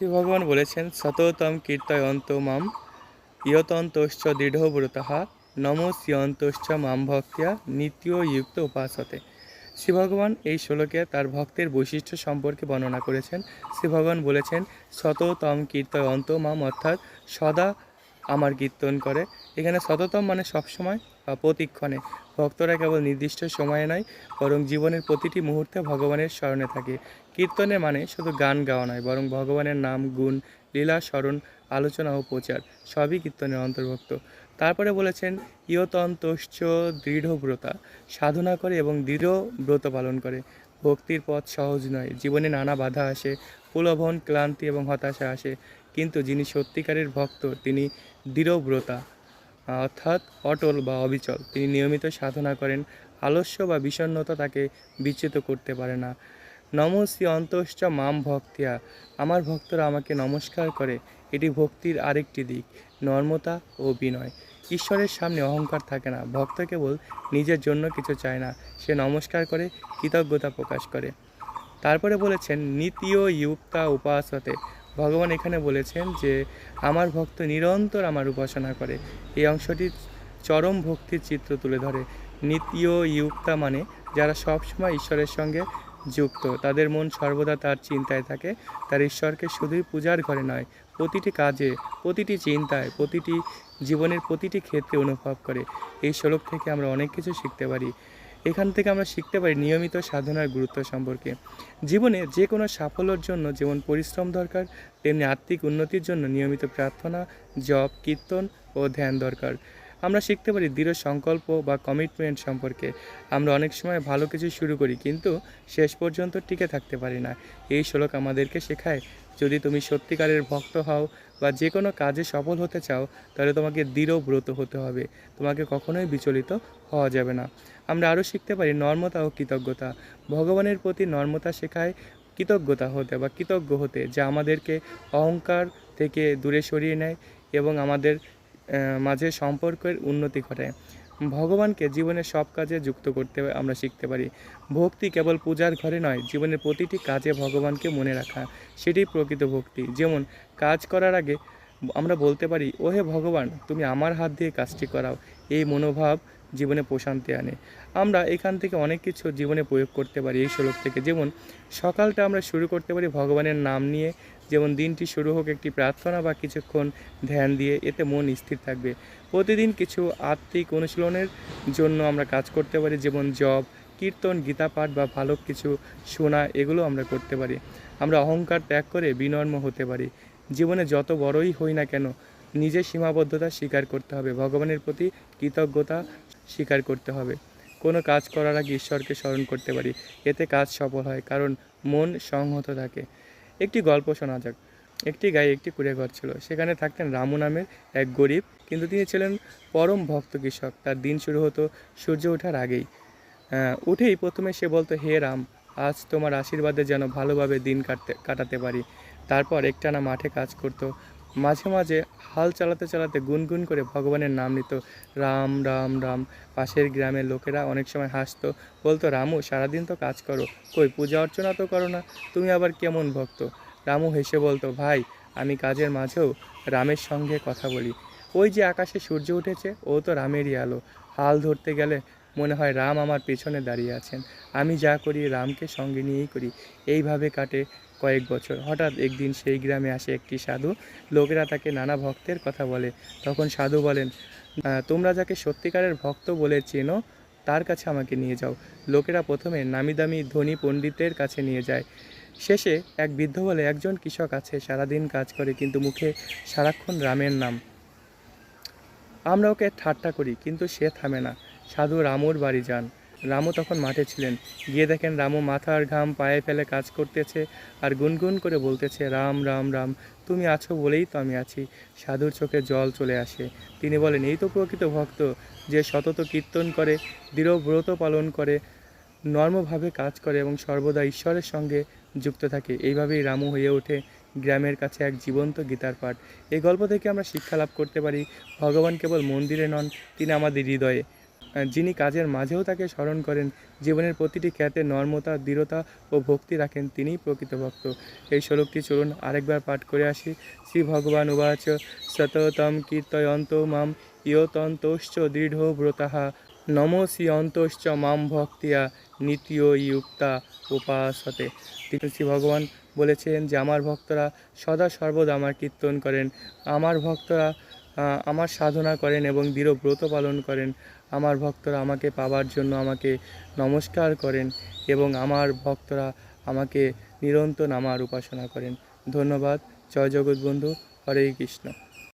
শ্রী ভগবান বলেছেন, সততম কীর্তয়ন্ত মাম ইয়তন্তশ্চ দৃঢ়ব্রতঃ নমস্যন্তশ্চ মাম ভক্তিয়া নিত্য যুক্ত উপাসতে। শ্রী ভগবান এই শ্লোকে তার ভক্তের বৈশিষ্ট্য সম্পর্কে বর্ণনা করেছেন। শ্রী ভগবান বলেছেন, সততম কীর্তয়ন্ত মাম অর্থাৎ সদা আমার কীর্তন করে। এখানে সততম মানে সবসময় বা প্রতিক্ষণে। ভক্তরা কেবল নির্দিষ্ট সময়ে নয়, বরং জীবনের প্রতিটি মুহূর্তে ভগবানের স্মরণে থাকে। কীর্তনের মানে শুধু গান গাওয়া নয়, বরং ভগবানের নাম, গুণ, লীলা, স্মরণ, আলোচনা ও প্রচার সবই কীর্তনের অন্তর্ভুক্ত। তারপরে বলেছেন, ইয়তন্তশ্চ দৃঢ়ব্রতা সাধনা করে এবং দৃঢ় ব্রত পালন করে। ভক্তির পথ সহজ নয়, জীবনে নানা বাধা আসে, প্রলোভন, ক্লান্তি এবং হতাশা আসে, কিন্তু যিনি সত্যিকারের ভক্ত, তিনি দৃঢ়ব্রতা, অর্থাৎ অটল বা অবিচল। তিনি নিয়মিত সাধনা করেন, আলস্য বা বিষণ্ণতা তাকে বিচ্যুত করতে পারে না। নমস্তি অন্তশ্চ মাম ভক্তিয়া। আমার ভক্তরা আমাকে নমস্কার করে। এটি ভক্তির আরেকটি দিক, নর্মতা ও বিনয়। ঈশ্বরের সামনে অহংকার থাকে না। ভক্ত কেবল নিজের জন্য কিছু চায় না। সে নমস্কার করে, কৃতজ্ঞতা প্রকাশ করে। তারপরে বলেছেন, নিতীয় ইউক্তা উপাসতে। ভগবান এখানে বলেছেন যে, আমার ভক্ত নিরন্তর আমার উপাসনা করে। এই অংশটি চরম ভক্তির চিত্র তুলে ধরে। নিতীয় ইউক্তা মানে যারা সবসময় ঈশ্বরের সঙ্গে যুক্ত। তাদের মন সর্বদা তার চিন্তায় থাকে। তার ঈশ্বরকে শুধুই পূজার ঘরে নয়, প্রতিটি কাজে, প্রতিটি চিন্তায়, প্রতিটি জীবনের প্রতিটি ক্ষেত্রে অনুভব করে। এই শ্লোক থেকে আমরা অনেক কিছু শিখতে পারি। এখান থেকে আমরা শিখতে পারি নিয়মিত সাধনার গুরুত্ব সম্পর্কে। জীবনে যে কোনো সাফল্যের জন্য যেমন পরিশ্রম দরকার, তেমনি আত্মিক উন্নতির জন্য নিয়মিত প্রার্থনা, জপ, কীর্তন ও ধ্যান দরকার। আমরা শিখতে পারি দৃঢ় সংকল্প বা কমিটমেন্ট সম্পর্কে। আমরা অনেক সময় ভালো কিছু শুরু করি কিন্তু শেষ পর্যন্ত টিকে থাকতে পারি না। এই শ্লোক আমাদেরকে শেখায়, যদি তুমি সত্যিকারের ভক্ত হও বা যে কোনো কাজে সফল হতে চাও, তাহলে তোমাকে দৃঢ় ব্রত হতে হবে। তোমাকে কখনোই বিচলিত হওয়া যাবে না। আমরা আরও শিখতে পারি নর্মতা ও কৃতজ্ঞতা। ভগবানের প্রতি নর্মতা শেখায় কৃতজ্ঞতা হতে বা কৃতজ্ঞ হতে, যা আমাদেরকে অহংকার থেকে দূরে সরিয়ে নেয় এবং আমাদের মাঝে সম্পর্কের উন্নতি ঘটায় ভগবানকে জীবনের সব কাজে যুক্ত করতে আমরা শিখতে পারি। ভক্তি কেবল পূজার ঘরে নয়, জীবনের প্রতিটি কাজে ভগবানকে মনে রাখা সেটি প্রকৃত ভক্তি। যেমন কাজ করার আগে আমরা বলতে পারি, ওহে ভগবান, তুমি আমার হাত দিয়ে কাজটি করাও। এই মনোভাব জীবনে প্রশান্তি আনে। আমরা এখান থেকে অনেক কিছু জীবনে প্রয়োগ করতে পারি এই শ্লোক থেকে। যেমন সকালটা আমরা শুরু করতে পারি ভগবানের নাম নিয়ে। যেমন দিনটি শুরু হোক একটি প্রার্থনা বা কিছুক্ষণ ধ্যান দিয়ে, এতে মন স্থির থাকবে। প্রতিদিন কিছু আত্মিক অনুশীলনের জন্য আমরা কাজ করতে পারি, যেমন জব কীর্তন, গীতা পাঠ বা ভালো কিছু শোনা, এগুলো আমরা করতে পারি। আমরা অহংকার ত্যাগ করে বিনর্ম হতে পারি। জীবনে যত বড়ই হই না কেন নিজের সীমাবদ্ধতা স্বীকার করতে হবে। ভগবানের প্রতি কৃতজ্ঞতা স্বীকার করতে হবে। কোনো কাজ করার আগে ঈশ্বরকে স্মরণ করতে পারি। এতে কাজ সফল হয়, কারণ মন সংহত থাকে। একটি গল্প শোনা যাক। একটি গায়ে একটি কুড়ে ঘর ছিল। সেখানে থাকতেন রামু নামের এক গরিব, কিন্তু তিনি ছিলেন পরম ভক্ত কৃষক। তার দিন শুরু হতো সূর্য ওঠার আগেই। উঠেই প্রথমে সে বলতো, হে রাম, আজ তোমার আশীর্বাদে যেন ভালোভাবে দিন কাটতে, কাটাতে পারি। তারপর একটানা মাঠে কাজ করত। মাঝে মাঝে হাল চালাতে চালাতে গুনগুন করে ভগবানের নাম নিত। রাম রাম রাম। পাশের গ্রামের লোকেরা অনেক সময় হাসতো, বলতো, রামু, সারাদিন তো কাজ করো। কই, পূজা অর্চনা তো করো না। তুমি আবার কেমন ভক্ত? রামু হেসে বলতো, ভাই, আমি কাজের মাঝেও রামের সঙ্গে কথা বলি। ওই যে আকাশে সূর্য উঠেছে, ও তো রামেরই আলো। হাল ধরতে গেলে মনে হয় রাম আমার পেছনে দাঁড়িয়ে আছেন। আমি যা করি রামকে সঙ্গে নিয়েই করি। এইভাবে কাটে কয়েক বছর। হঠাৎ একদিন সেই গ্রামে আসে একটি সাধু। লোকেরা তাকে নানা ভক্তের কথা বলে। তখন সাধু বলেন তোমরা যাকে সত্যিকারের ভক্ত বলে চেনো, তার কাছে আমাকে নিয়ে যাও। লোকেরা প্রথমে নামি দামি ধনী পণ্ডিতের কাছে নিয়ে যায়। শেষে এক বৃদ্ধ বলে, একজন কৃষক আছে, সারাদিন কাজ করে, কিন্তু মুখে সারাক্ষণ রামের নাম। আমরা ওকে ঠাট্টা করি, কিন্তু সে থামে না। সাধু রামুর বাড়ি যান। রামু তখন মাঠে ছিলেন। গিয়ে দেখেন রামু মাথার ঘাম পায়ে ফেলে কাজ করতেছে আর গুনগুন করে বলতেছে, রাম রাম রাম, তুমি আছো বলেই তো আমি আছি। সাধুর চোখে জল চলে আসে। তিনি বলেন, এই তো প্রকৃত ভক্ত যে সতত কীর্তন করে, দৃঢ় ব্রত পালন করে, নর্মভাবে কাজ করে এবং সর্বদা ঈশ্বরের সঙ্গে যুক্ত থাকে। এইভাবেই রামু হয়ে ওঠে গ্রামের কাছে এক জীবন্ত গীতার পাঠ। এই গল্প থেকে আমরা শিক্ষা লাভ করতে পারি। ভগবান কেবল মন্দিরে নন, তিনি আমাদের হৃদয়ে। যিনি কাজের মাঝেও তাকে স্মরণ করেন, জীবনের প্রতিটি খ্যাতে, নর্মতা, দৃঢ়তা ও ভক্তি রাখেন তিনিই প্রকৃত ভক্ত। এই শ্লোকটি চলুন আরেকবার পাঠ করে আসি। শ্রী ভগবান উবাচ, সততম কীর্তয়ন্ত মাম ইয়তন্তশ্চ দৃঢ় ব্রতাহ। নমসি অন্তশ্চ মাম ভক্তিয়া নিত্য ইউক্তা উপাসতে। শ্রী ভগবান বলেছেন যে, আমার ভক্তরা সদা সর্বদা আমার কীর্তন করেন। আমার ভক্তরা আমার সাধনা করেন এবং দৃঢ় ব্রত পালন করেন। আমার ভক্তরা আমাকে পাবার জন্য আমাকে নমস্কার করেন এবং আমার ভক্তরা আমাকে নিরন্তর আমার উপাসনা করেন। ধন্যবাদ। জয় জগৎ বন্ধু হরে কৃষ্ণ।